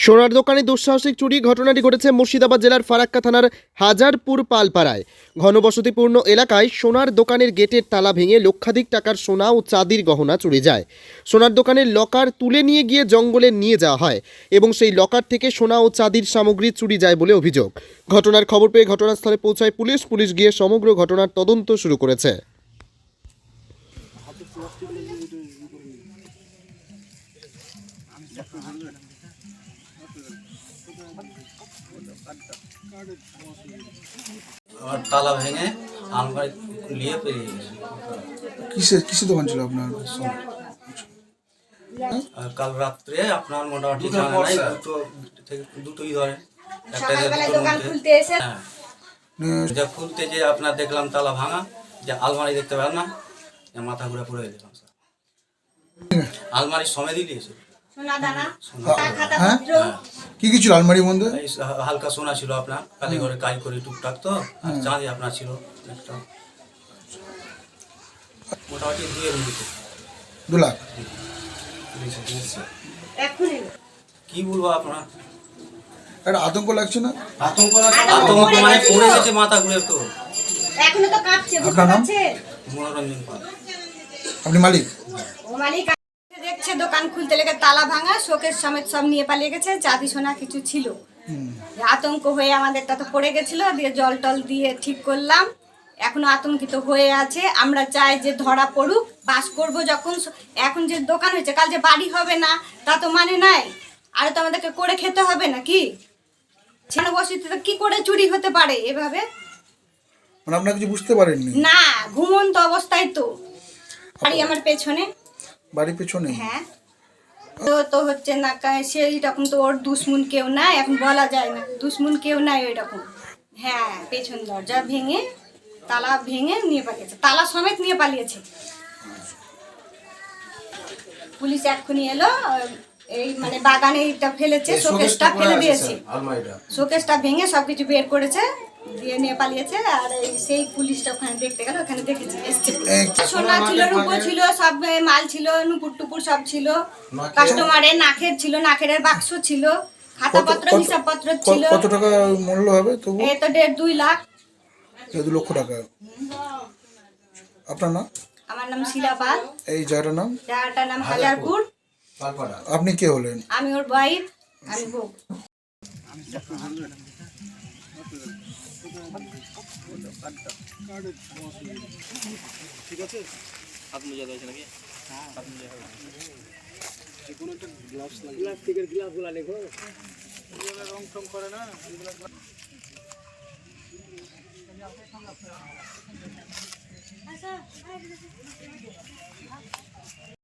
সোনার দোকানে দুঃসাহসিক চুরি ঘটনাটি ঘটেছে মুর্শিদাবাদ জেলার ফারাক্কা থানার হাজারপুর পালপাড়ায়। ঘনবসতিপূর্ণ এলাকায় সোনার দোকানের গেটের তালা ভেঙে লক্ষাধিক টাকার সোনা ও চাঁদির গহনা চুরি যায়। সোনার দোকানের লকার তুলে নিয়ে গিয়ে জঙ্গলে নিয়ে যাওয়া হয় এবং সেই লকার থেকে সোনা ও চাঁদির সামগ্রী চুরি যায় বলে অভিযোগ। ঘটনার খবর পেয়ে ঘটনাস্থলে পৌঁছায় পুলিশ। পুলিশ গিয়ে সমগ্র ঘটনার তদন্ত শুরু করেছে। আমার তালা ভেঙে আমার নিয়ে পেরিয়ে গেছে। কিসের কিসের দোকান ছিল আপনার আর কাল রাত্রে আপনার মোটামুটি জানা নাই দুটো থেকে দুটোই ধরে। একটা দুটোর মধ্যে। হ্যাঁ। যা খুলতে যে আপনার দেখলাম তালা ভাঙা যে আলমারি দেখতে পেলাম না যে মাথা ঘুরে পড়ে গেলাম স্যার আলমারি সমেতই দিয়েছে সোনা দানা সোনা। খাতা হ্যাঁ? কি কি ছিল আলমারির মধ্যে? হালকা সোনা ছিল আপনার কালীঘরে কাজ করে টুকটাক তো আর চাঁদি আপনার ছিল একটা। মোটামুটি দুয়ের মধ্যে। দু লাখ। কি বলব আপনার? একটা আতঙ্ক লাগছে না? আতঙ্ক মানে পড়ে গেছে মাথা ঘুরে তো। এখনও তো কাঁপছে বুঝতে আপনার নাম? পারছে মনোরঞ্জন পাল। আপনি মালিক? ও মালিক দেখছে দোকান খুলতে লেগে তালা ভাঙা শোকের সমেত সব নিয়ে পালিয়ে গেছে চাঁদি সোনা কিছু ছিল। আতঙ্ক হয়ে আমাদেরটা তো পড়ে গেছিল দিয়ে জল টল দিয়ে ঠিক করলাম। এখনও আতঙ্কিত হয়ে আছে। আমরা চাই যে ধরা পড়ুক বাস করব যখন। এখন যে দোকান হয়েছে কাল যে বাড়ি হবে না তা তো মানে নাই। আর তো আমাদেরকে করে খেতে হবে না কি? ছেলে বসিতে কি করে চুরি হতে পারে এভাবে? মানে আপনার কিছু বুঝতে পারেননি? না ঘুমন্ত অবস্থায় তো। বাড়ি আমার পেছনে। বাড়ির পেছনে হ্যাঁ। তো তো হচ্ছে না সেই রকম তো ওর দুশ্মন কেউ নাই এখন বলা যায় না। দুশ্মন কেউ নাই ওই রকম হ্যাঁ পেছন দরজা ভেঙে তালা ভেঙে নিয়ে পালিয়েছে। তালা সমেত নিয়ে পালিয়েছে। পুলিশ এক্ষুনি এলো এই মানে বাগানে ফেলেছে শোকেসটা ফেলে দিয়েছে। শোকেসটা ভেঙে সবকিছু বের করেছে। দিয়ে নিয়ে পালিয়েছে আর সেই পুলিশটা ওখানে দেখতে গেল ওখানে দেখেছে এসছে সোনা ছিল রূপো ছিল সব মাল ছিল নুপুর টুপুর সব ছিল। কাস্টমারের নাকের ছিল নাকের বাক্স ছিল খাতাপত্র হিসাবপত্র ছিল। কত টাকা মূল্য হবে তবু? এই তো দেড় দুই লাখ। দু লক্ষ টাকা। আপনার নাম? আমার নাম শিলা পাল। এই জায়গাটার নাম? জায়গাটার নাম হাজারপুর। আপনি কে হলেন? আমি ওর ওয়াইফ আমি ঠিক আছে? হাত মোজা দিয়েছে নাকি? হ্যাঁ। হাত কোনো লেখো। এগুলো টং করে না?